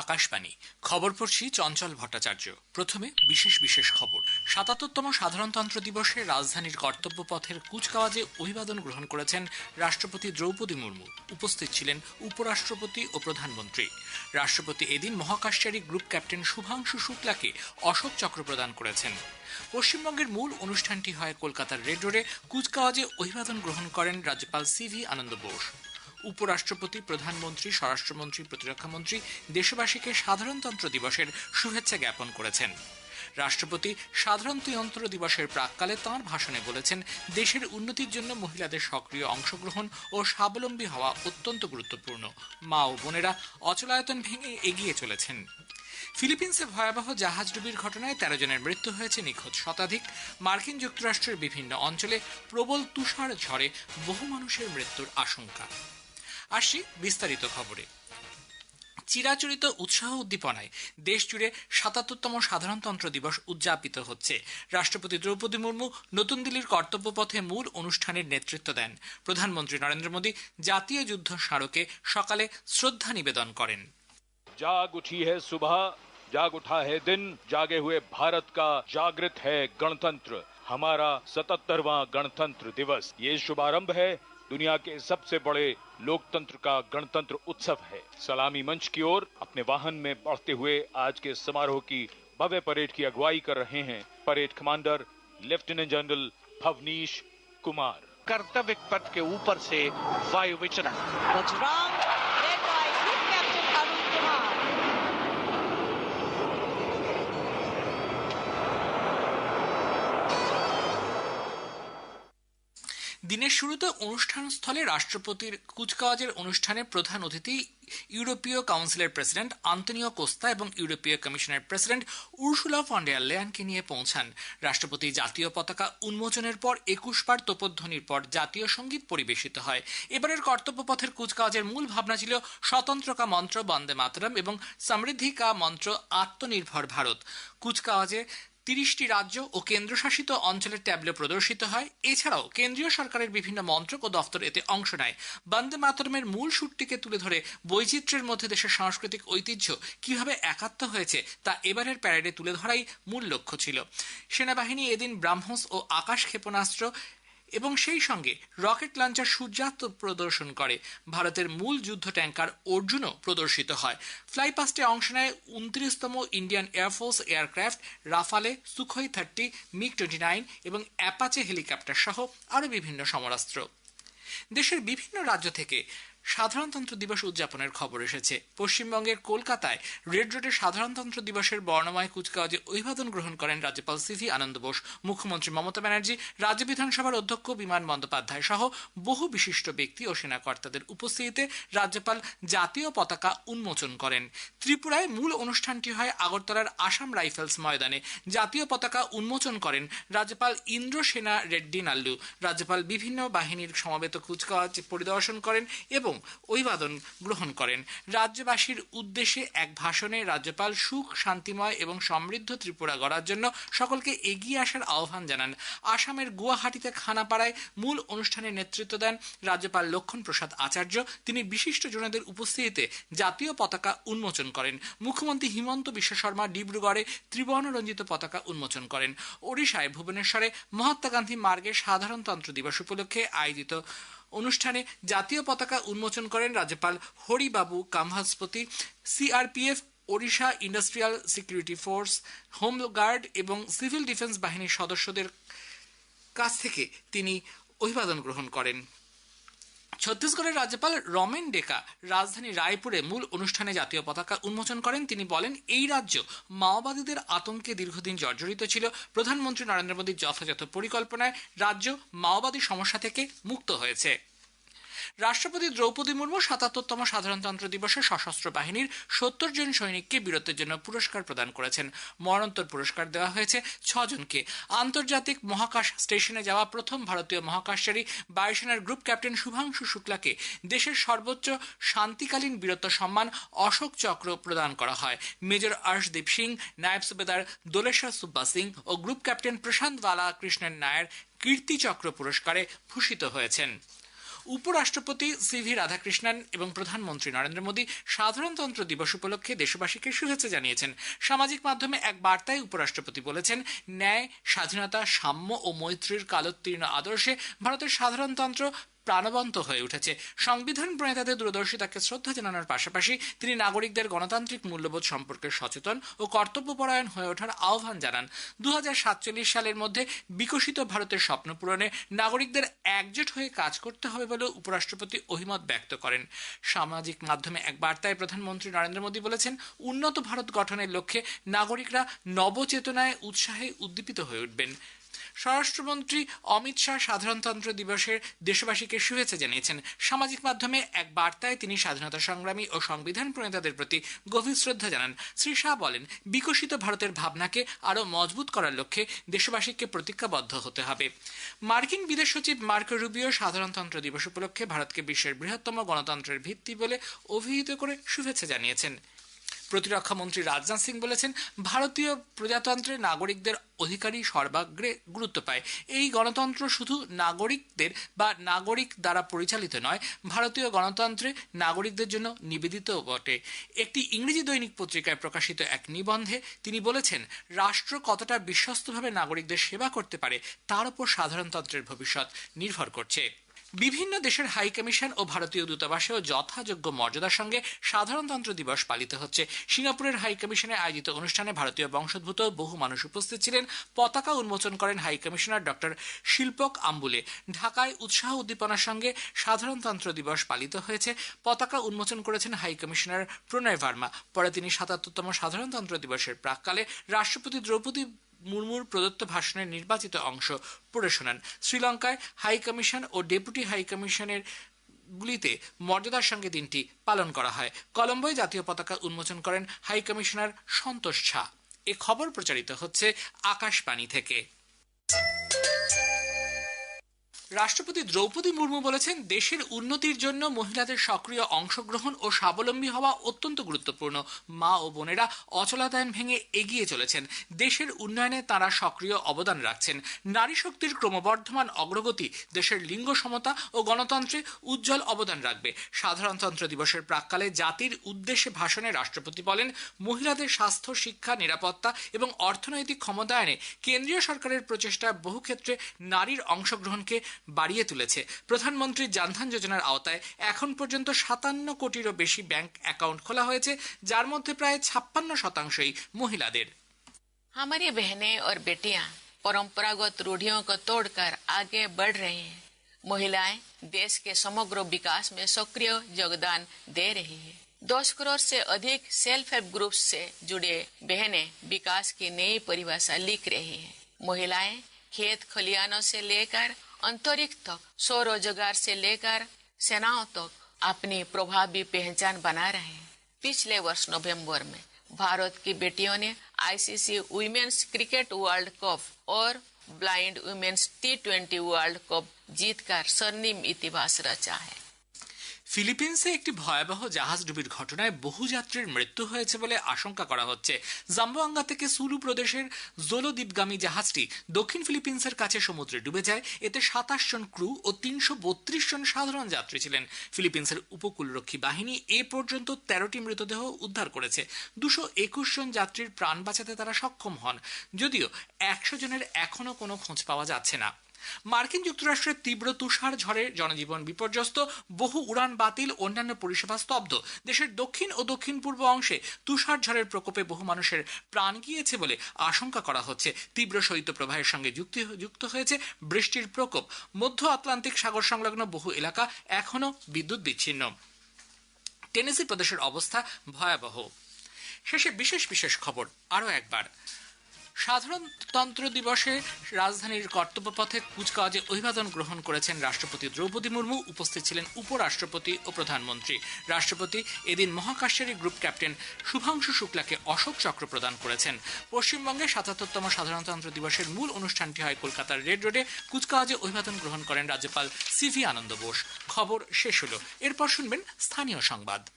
আকাশবাণী। খবর পড়ছি চঞ্চল ভট্টাচার্য। প্রথমে বিশেষ বিশেষ খবর। সাতাত্তরতম সাধারণতন্ত্র দিবসে রাজধানীর কর্তব্য পথের কুচকাওয়াজে অভিবাদন গ্রহণ করেছেন রাষ্ট্রপতি দ্রৌপদী মুর্মু। উপস্থিত ছিলেন উপরাষ্ট্রপতি ও প্রধানমন্ত্রী। রাষ্ট্রপতি এদিন মহাকাশচারী গ্রুপ ক্যাপ্টেন শুভাংশু শুক্লাকে অশোক চক্র প্রদান করেছেন। পশ্চিমবঙ্গের মূল অনুষ্ঠানটি হয় কলকাতার রেডোরে কুচকাওয়াজে অভিবাদন গ্রহণ করেন রাজ্যপাল সিভি আনন্দ বোস। উপরাষ্ট্রপতি, প্রধানমন্ত্রী, স্বরাষ্ট্রমন্ত্রী প্রতিরক্ষামন্ত্রী দেশবাসীকে সাধারণতন্ত্র দিবসের শুভেচ্ছা জ্ঞাপন করেছেন। রাষ্ট্রপতি সাধারণতন্ত্র দিবসের প্রাককালে তাঁর ভাষণে বলেছেন, দেশের উন্নতির জন্য মহিলাদের সক্রিয় অংশগ্রহণ ও স্বাবলম্বী হওয়া অত্যন্ত গুরুত্বপূর্ণ। মা ও বোনেরা অচলায়তন ভেঙে এগিয়ে চলেছেন। ফিলিপিন্সে ভয়াবহ জাহাজডুবির ঘটনায় তেরো জনের মৃত্যু হয়েছে নিখোঁজ শতাধিক। মার্কিন যুক্তরাষ্ট্রের বিভিন্ন অঞ্চলে প্রবল তুষার ঝড়ে বহু মানুষের মৃত্যুর আশঙ্কা। আসছি বিস্তারিত খবরে চিরাচরিত উৎসাহ উদ্দীপনায় দেশ জুড়ে সাতাত্তরতম সাধারণতন্ত্র দিবস উদযাপিত হচ্ছে রাষ্ট্রপতি দ্রৌপদী মুর্মু নতুন দিল্লির কর্তব্য পথে মূল অনুষ্ঠানের নেতৃত্ব দেন প্রধানমন্ত্রী নরেন্দ্র মোদী জাতীয় যুদ্ধ স্মারকে সকালে শ্রদ্ধা নিবেদন করেন जाग उठी है सुबह जाग उठा है दिन जागे हुए भारत का जागृत है गणतंत्र हमारा सतहत्तरवा गणतंत्र दिवस ये शुभारंभ है दुनिया के सबसे बड़े लोकतंत्र का गणतंत्र उत्सव है। सलामी मंच की ओर अपने वाहन में बढ़ते हुए आज के समारोह की भव्य परेड की अगुवाई कर रहे हैं। Parade commander lieutenant general Bhavnish Kumar. Kartavya Path के ऊपर से वायु विचरण। দিনের শুরুতে অনুষ্ঠান স্থলে রাষ্ট্রপতির কুচকাওয়াজের অনুষ্ঠানে প্রধান অতিথি ইউরোপীয় কাউন্সিলের প্রেসিডেন্ট আন্তনিও কোস্তা এবং ইউরোপীয় কমিশনের প্রেসিডেন্ট উর্সুলা ফন্ডেয়ার লেয়ানকে নিয়ে পৌঁছান। রাষ্ট্রপতি জাতীয় পতাকা উন্মোচনের পর একুশ বার তোপধ্বনির পর জাতীয় সংগীত পরিবেশিত হয়। এবারের কর্তব্য পথের কুচকাওয়াজের মূল ভাবনা ছিল স্বতন্ত্রকা মন্ত্র বন্দে মাতরম এবং সমৃদ্ধিকা মন্ত্র আত্মনির্ভর ভারত। কুচকাওয়াজে তিরিশটি রাজ্য ও কেন্দ্রশাসিত অঞ্চলের ট্যাবলে প্রদর্শিত হয়। এছাড়াও কেন্দ্রীয় সরকারের বিভিন্ন মন্ত্রক ও দফতর এতে অংশ নেয়। বন্দে মাতরমের মূল সুরটিকে তুলে ধরে বৈচিত্র্যের মধ্যে দেশের সাংস্কৃতিক ঐতিহ্য কীভাবে একাত্ম হয়েছে তা এবারের প্যারেডে তুলে ধরাই মূল লক্ষ্য ছিল। সেনাবাহিনী এদিন ব্রাহ্মস ও আকাশ ক্ষেপণাস্ত্র এবং সেই সঙ্গে রকেট লঞ্চার সূর্যাস্ত প্রদর্শন করে। ভারতের মূল যুদ্ধ ট্যাঙ্কার অর্জুনও প্রদর্শিত হয়। ফ্লাইপাস্টে অংশ নেয় উনত্রিশতম Indian air force aircraft Rafale Sukhoi thirty, MiG twenty nine এবং অ্যাপাচে হেলিকপ্টার সহ আরও বিভিন্ন সমরাস্ত্র। দেশের বিভিন্ন রাজ্য থেকে সাধারণতন্ত্র দিবস উদযাপনের খবর এসেছে। পশ্চিমবঙ্গের কলকাতায় রেড রোডে সাধারণতন্ত্র দিবসের বর্ণময় কুচকাওয়াজে অভিবাদন গ্রহণ করেন রাজ্যপাল সিভি আনন্দ বোস। মুখ্যমন্ত্রী মমতা ব্যানার্জি, রাজ্য বিধানসভার অধ্যক্ষ বিমান বন্দ্যোপাধ্যায় সহ বহু বিশিষ্ট ব্যক্তি ও সেনাকর্তাদের উপস্থিতিতে রাজ্যপাল জাতীয় পতাকা উন্মোচন করেন। ত্রিপুরায় মূল অনুষ্ঠানটি হয় আগরতলার আসাম রাইফেলস ময়দানে। জাতীয় পতাকা উন্মোচন করেন রাজ্যপাল ইন্দ্র সেনা রেড্ডি নাল্লু। রাজ্যপাল বিভিন্ন বাহিনীর সমবেত কুচকাওয়াজ পরিদর্শন করেন এবং অভিবাদন গ্রহণ করেন। রাজ্যবাসীর উদ্দেশ্যে এক ভাষণে রাজ্যপাল সুখ, শান্তিময় এবং সমৃদ্ধ ত্রিপুরা গড়ার জন্য সকলকে এগিয়ে আসার আহ্বান জানান। আসামের গুয়াহাটিতে খানাপাড়ায় মূল অনুষ্ঠানে নেতৃত্ব দেন রাজ্যপাল লক্ষণ প্রসাদ আচার্য। তিনি বিশিষ্ট জনদের উপস্থিতিতে জাতীয় পতাকা উন্মোচন করেন। মুখ্যমন্ত্রী হিমন্ত বিশ্ব শর্মা ডিব্রুগড়ে ত্রিবর্ণ রঞ্জিত পতাকা উন্মোচন করেন। ওড়িশায় ভুবনেশ্বরে মহাত্মা গান্ধী মার্গে সাধারণতন্ত্র দিবস উপলক্ষে আয়োজিত অনুষ্ঠানে জাতীয় পতাকা উন্মোচন করেন রাজ্যপাল Haribabu Kambhampati CRPF, Odisha industrial security force home guard এবং সিভিল ডিফেন্স বাহিনীর সদস্যদের কাছ থেকে তিনি অভিবাদন গ্রহণ করেন। ছত্তিশগড়ের রাজ্যপাল রমেন ডেকা রাজধানী রায়পুরে মূল অনুষ্ঠানে জাতীয় পতাকা উন্মোচন করেন। তিনি বলেন, এই রাজ্য মাওবাদীদের আতঙ্কে দীর্ঘদিন জর্জরিত ছিল। প্রধানমন্ত্রী নরেন্দ্র মোদীর যথাযথ পরিকল্পনায় রাজ্য মাওবাদী সমস্যা থেকে মুক্ত হয়েছে। রাষ্ট্রপতি দ্রৌপদী মুর্মু সাতাত্তরতম সাধারণতন্ত্র দিবসে সশস্ত্র বাহিনীর সত্তর জন সৈনিককে বীরত্বের জন্য পুরস্কার প্রদান করেছেন। মরণোত্তর পুরস্কার দেওয়া হয়েছে ছজনকে। আন্তর্জাতিক মহাকাশ স্টেশনে যাওয়া প্রথম ভারতীয় মহাকাশচারী বায়ুসেনার গ্রুপ ক্যাপ্টেন শুভাংশু শুক্লাকে দেশের সর্বোচ্চ শান্তিকালীন বীরত্ব সম্মান অশোক চক্র প্রদান করা হয়। মেজর আর্শদীপ সিং, নায়ব সুবেদার দোলেশ্বর সুব্বা সিং ও গ্রুপ ক্যাপ্টেন প্রশান্ত বালা কৃষ্ণন নায়ের কীর্তিচক্র পুরস্কারে ভূষিত হয়েছেন। উপরাষ্ট্রপতি সি ভি রাধাকৃষ্ণন এবং প্রধানমন্ত্রী নরেন্দ্র মোদী সাধারণতন্ত্র দিবস উপলক্ষে দেশবাসীকে শুভেচ্ছা জানিয়েছেন। সামাজিক মাধ্যমে এক বার্তায় উপরাষ্ট্রপতি বলেছেন, ন্যায়, স্বাধীনতা, সাম্য ও মৈত্রীর কালোত্তীর্ণ আদর্শে ভারতের সাধারণতন্ত্র প্রাণবন্ত হয়ে উঠেছে। সংবিধান প্রণেতাদের দূরদর্শিতাকে শ্রদ্ধা জানানোর পাশাপাশি তিনি নাগরিকদের গণতান্ত্রিক মূল্যবোধ সম্পর্কে সচেতন ও কর্তব্যপরায়ণ হয়ে ওঠার আহ্বান জানান। দুহাজার সাতচল্লিশ সালের মধ্যে বিকশিত ভারতের স্বপ্ন পূরণে নাগরিকদের একজোট হয়ে কাজ করতে হবে বলে উপরাষ্ট্রপতি অভিমত ব্যক্ত করেন। সামাজিক মাধ্যমে এক বার্তায় প্রধানমন্ত্রী নরেন্দ্র মোদী বলেছেন, উন্নত ভারত গঠনের লক্ষ্যে নাগরিকরা নবচেতনায় উৎসাহে উদ্দীপিত হয়ে উঠবেন। স্বরাষ্ট্রমন্ত্রী অমিত শাহ সাধারণতন্ত্র দিবসের দেশবাসীকে শুভেচ্ছা জানিয়েছেন। সামাজিক মাধ্যমে এক বার্তায় তিনি স্বাধীনতা সংগ্রামী ও সংবিধান প্রণেতাদের প্রতি গভীর শ্রদ্ধা জানান। শ্রী শাহ বলেন, বিকশিত ভারতের ভাবনাকে আরও মজবুত করার লক্ষ্যে দেশবাসীকে প্রতিজ্ঞাবদ্ধ হতে হবে। মার্কিন বিদেশ সচিব মার্কো রুবিও সাধারণতন্ত্র দিবস উপলক্ষে ভারতকে বিশ্বের বৃহত্তম গণতন্ত্রের ভিত্তি বলে অভিহিত করে শুভেচ্ছা জানিয়েছেন। প্রতিরক্ষা মন্ত্রী রাজনাথ সিং বলেছেন, ভারতীয় প্রজাতন্ত্রে নাগরিকদের অধিকারী সর্বাগ্রে গুরুত্ব পায়। এই গণতন্ত্র শুধু নাগরিকদের বা নাগরিক দ্বারা পরিচালিত নয়, ভারতীয় গণতন্ত্রে নাগরিকদের জন্য নিবেদিত বটে। একটি ইংরেজি দৈনিক পত্রিকায় প্রকাশিত এক নিবন্ধে তিনি বলেছেন, রাষ্ট্র কতটা বিশ্বস্তভাবে নাগরিকদের সেবা করতে পারে, তার উপর সাধারণতন্ত্রের ভবিষ্যৎ নির্ভর করছে। বিভিন্ন দেশের হাই কমিশন ও ভারতীয় দূতাবাসেও যথাযোগ্য মর্যাদার সঙ্গে সাধারণতন্ত্র দিবস পালিত হচ্ছে। সিঙ্গাপুরের হাই কমিশনে আয়োজিত অনুষ্ঠানে ভারতীয় বংশোদ্ভূত বহু মানুষ উপস্থিত ছিলেন। পতাকা উন্মোচন করেন হাই কমিশনার ডক্টর শিল্পক আম্বুলে। ঢাকায় উৎসাহ উদ্দীপনার সঙ্গে সাধারণতন্ত্র দিবস পালিত হয়েছে। পতাকা উন্মোচন করেছেন হাই কমিশনার প্রণয় ভার্মা। পরে তিনি সাতাত্তরতম সাধারণতন্ত্র দিবসের প্রাককালে রাষ্ট্রপতি দ্রৌপদী মুর্মুর প্রদত্ত ভাষণের নির্বাচিত অংশ পড়ে শোনান। শ্রীলঙ্কায় হাই কমিশন ও ডেপুটি হাইকমিশনের গুলিতে মর্যাদার সঙ্গে দিনটি পালন করা হয়। কলম্বোয় জাতীয় পতাকা উন্মোচন করেন হাইকমিশনার সন্তোষ ঝা। এ খবর প্রচারিত হচ্ছে আকাশবাণী থেকে। রাষ্ট্রপতি দ্রৌপদী মুর্মু বলেছেন, দেশের উন্নতির জন্য মহিলাদের সক্রিয় অংশগ্রহণ ও স্বাবলম্বী হওয়া অত্যন্ত গুরুত্বপূর্ণ। মা ও বোনেরা অচলাতায়ন ভেঙে এগিয়ে চলেছেন। দেশের উন্নয়নে তারা সক্রিয় অবদান রাখছেন। নারী শক্তির ক্রমবর্ধমান অগ্রগতি, দেশের লিঙ্গ সমতা ও গণতন্ত্রে উজ্জ্বল অবদান রাখবে। সাধারণতন্ত্র দিবসের প্রাককালে জাতির উদ্দেশ্যে ভাষণে রাষ্ট্রপতি বলেন, মহিলাদের স্বাস্থ্য, শিক্ষা, নিরাপত্তা এবং অর্থনৈতিক ক্ষমতায়নে কেন্দ্রীয় সরকারের প্রচেষ্টা বহু ক্ষেত্রে নারীর অংশগ্রহণকে বাড়িয়ে তুলেছে প্রধানমন্ত্রী জনধন যোজনার আওতায় এখন পর্যন্ত সাতান্ন কোটিরও বেশি ব্যাংক অ্যাকাউন্ট খোলা হয়েছে যার মধ্যে প্রায় ছাপ্পান্ন শতাংশই মহিলাদের हमारी बहनें और बेटियां परंपरागत रूढ़ियों को तोड़कर आगे बढ़ रही हैं महिलाएं देश के समग्र विकास में सक्रिय योगदान दे रही है दस करोड़ से अधिक सेल्फ हेल्प ग्रुप से जुड़े बहनें विकास की नई परिभाषा लिख रही हैं महिलाएं खेत खलियानों से लेकर अंतरिक्ष तक स्वरोजगार से लेकर सेनाओं तक अपनी प्रभावी पहचान बना रहे हैं। पिछले वर्ष नवंबर में भारत की बेटियों ने ICC women's cricket world cup और blind women's T twenty world cup जीतकर स्वर्णिम इतिहास रचा है। ফিলিপিন্সে একটি ভয়াবহ জাহাজ ডুবির ঘটনায় বহু যাত্রীর মৃত্যু হয়েছে বলে আশঙ্কা করা হচ্ছে। জাম্বোয়াঙ্গা থেকে সুলু প্রদেশের জোলো দ্বীপগামী জাহাজটি দক্ষিণ ফিলিপিন্সের কাছে সমুদ্রে ডুবে যায়। এতে সাতাশ জন ক্রু ও তিনশো বত্রিশ জন সাধারণ যাত্রী ছিলেন। ফিলিপিন্সের উপকূলরক্ষী বাহিনী এ পর্যন্ত তেরোটি মৃতদেহ উদ্ধার করেছে। দুশো একুশ জন যাত্রীর প্রাণ বাঁচাতে তারা সক্ষম হন। যদিও একশো জনের এখনও কোনো খোঁজ পাওয়া যাচ্ছে না। মার্কিন যুক্তরাষ্ট্রের তীব্র তুষার ঝড়ে জনজীবন বিপর্যস্ত, বহু উড়ান বাতিল, অন্যান্য পরিষেবা স্তব্ধ। দেশের দক্ষিণ ও দক্ষিণ পূর্ব অংশে তুষার ঝড়ের প্রকোপে বহু মানুষের প্রাণ গিয়েছে বলে আশঙ্কা করা হচ্ছে। তীব্র শৈত্যপ্রবাহের সঙ্গে যুক্তি যুক্ত হয়েছে বৃষ্টির প্রকোপ। মধ্য আটলান্টিক সাগর সংলগ্ন বহু এলাকা এখনও বিদ্যুৎ বিচ্ছিন্ন। টেনেসি প্রদেশের অবস্থা ভয়াবহ। শেষে বিশেষ বিশেষ খবর, আরও একবার। সাধারণতন্ত্র দিবসে রাজধানীর কর্তব্যপথে কুচকাওয়াজে অভিবাদন গ্রহণ করেছেন রাষ্ট্রপতি দ্রৌপদী মুর্মু। উপস্থিত ছিলেন উপরাষ্ট্রপতি ও প্রধানমন্ত্রী। রাষ্ট্রপতি এদিন মহাকাশেরী গ্রুপ ক্যাপ্টেন শুভাংশু শুক্লাকে অশোক চক্র প্রদান করেছেন। পশ্চিমবঙ্গে সাতাত্তরতম সাধারণতন্ত্র দিবসের মূল অনুষ্ঠানটি হয় কলকাতার রেড রোডে। কুচকাওয়াজে অভিবাদন গ্রহণ করেন রাজ্যপাল সিভি আনন্দ বোস। খবর শেষ হলো। এরপর শুনবেন স্থানীয় সংবাদ।